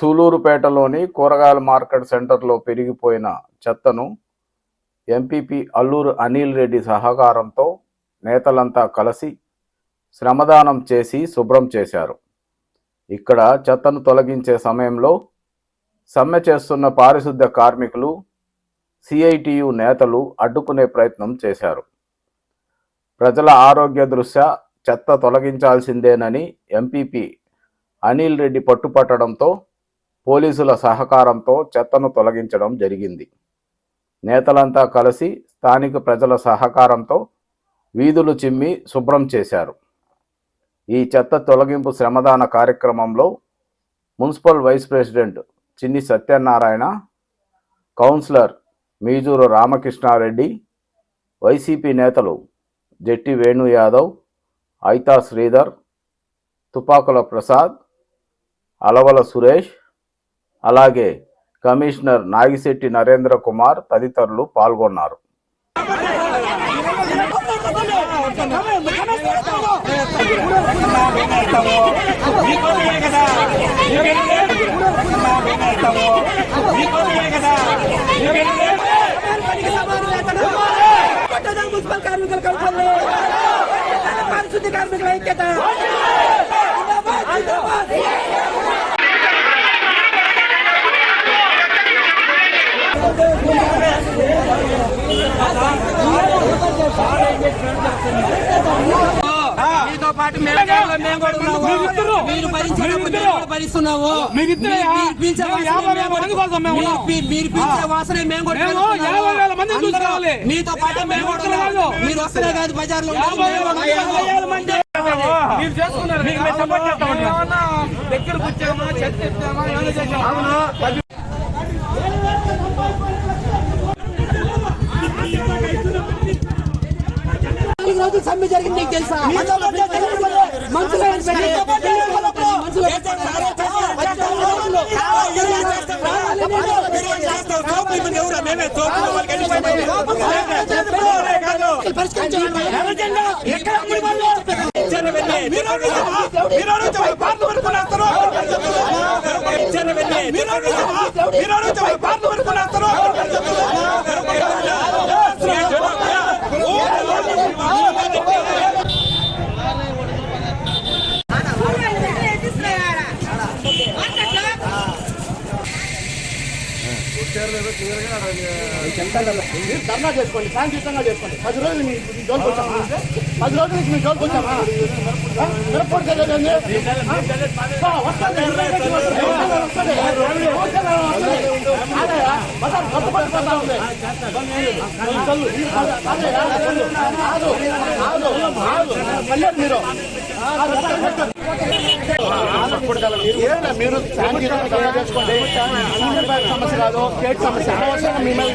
సూలూరుపేటలోని కూరగాయల మార్కెట్ సెంటర్లో పెరిగిపోయిన చెత్తను ఎంపీపీ అల్లూరు అనిల్ రెడ్డి సహకారంతో నేతలంతా కలిసి శ్రమదానం చేసి శుభ్రం చేశారు. ఇక్కడ చెత్తను తొలగించే సమయంలో సమ్మె చేస్తున్న పారిశుద్ధ్య కార్మికులు సిఐటియు నేతలు అడ్డుకునే ప్రయత్నం చేశారు. ప్రజల ఆరోగ్య దృష్ట్యా చెత్త తొలగించాల్సిందేనని ఎంపీపీ అనిల్ రెడ్డి పట్టుపట్టడంతో పోలీసుల సహకారంతో చెత్తను తొలగించడం జరిగింది. నేతలంతా కలిసి స్థానిక ప్రజల సహకారంతో వీధులు చిమ్మి శుభ్రం చేశారు. ఈ చెత్త తొలగింపు శ్రమదాన కార్యక్రమంలో municipal vice president Chinni Satyanarayana councillor Meejuru Ramakrishna Reddy YCP నేతలు జట్టి వేణు యాదవ్ ఐతా శ్రీధర్ తుపాకుల ప్రసాద్ అలవల సురేష్ అలాగే కమిషనర్ నాగిశెట్టి నరేంద్ర కుమార్ తదితరులు పాల్గొన్నారు. పట్టణ మున్సిపల్ కార్మికుల కౌన్సిల్ పారిశుద్ధ్య కార్మికుల ఐక్యత. మీతో పాటు మీరు భరించేటప్పుడు మీరు- పీల్చే వాసన మేము కూడా- మీతో పాటు మేము మీరు ఉన్నాం. పీ- చూసుకోవాలి. మీతో పాటు మేము కూడా ఒక్కరు ఉన్నాము. కాదు. మీరు వస్తేనే కాదు బజార్లో యాభై ఉండేది. వేల మంది యాభై వేల మంది మీరు చేసుకున్నారు మీకు మేము సపోర్ట్ చేస్తామండి దగ్గర కూర్చోమా చెత్త ఎత్తామా ఏమైనా చేసామా రోజులు సమ్మె జరిగింది నీకు తెలుసా మనసులో ధర్నా చేసుకోండి శాంతియుతంగా చేసుకోండి. పది రోజులు మీ మీ జోలికి వచ్చామా? పది రోజుల నుంచి మీ జోలికి వచ్చామా? ఆ? తెలియదండి? వస్తుంది. మీరు మీరు సమస్య కాదు స్టేట్ సమస్య అనవసరంగా మిమ్మల్ని